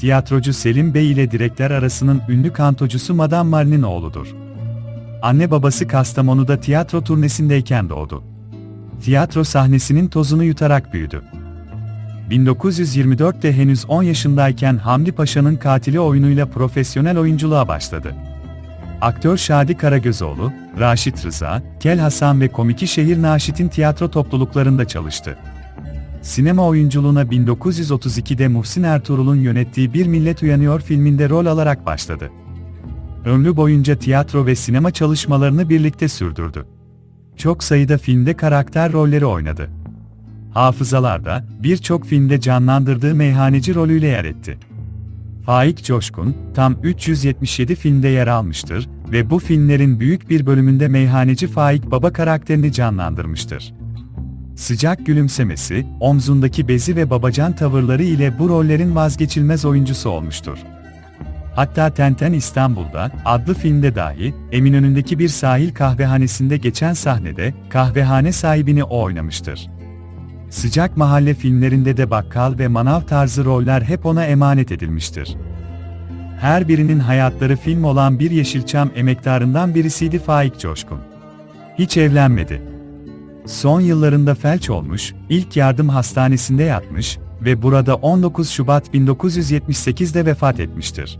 tiyatrocu Selim Bey ile direkler arasının ünlü kantocusu Madame Marie'nin oğludur. Anne babası Kastamonu'da tiyatro turnesindeyken doğdu. Tiyatro sahnesinin tozunu yutarak büyüdü. 1924'te henüz 10 yaşındayken Hamdi Paşa'nın katili oyunuyla profesyonel oyunculuğa başladı. Aktör Şadi Karagözoğlu, Raşit Rıza, Kel Hasan ve Komiki Şehir Naşit'in tiyatro topluluklarında çalıştı. Sinema oyunculuğuna 1932'de Muhsin Ertuğrul'un yönettiği Bir Millet Uyanıyor filminde rol alarak başladı. Ömrü boyunca tiyatro ve sinema çalışmalarını birlikte sürdürdü. Çok sayıda filmde karakter rolleri oynadı. Hafızalarda, birçok filmde canlandırdığı meyhaneci rolüyle yer etti. Faik Coşkun, tam 377 filmde yer almıştır ve bu filmlerin büyük bir bölümünde meyhaneci Faik Baba karakterini canlandırmıştır. Sıcak gülümsemesi, omzundaki bezi ve babacan tavırları ile bu rollerin vazgeçilmez oyuncusu olmuştur. Hatta Tenten İstanbul'da adlı filmde dahi Eminönü'ndeki bir sahil kahvehanesinde geçen sahnede kahvehane sahibini o oynamıştır. Sıcak mahalle filmlerinde de bakkal ve manav tarzı roller hep ona emanet edilmiştir. Her birinin hayatları film olan bir Yeşilçam emektarından birisiydi Faik Coşkun. Hiç evlenmedi. Son yıllarında felç olmuş, ilk yardım hastanesinde yatmış ve burada 19 Şubat 1978'de vefat etmiştir.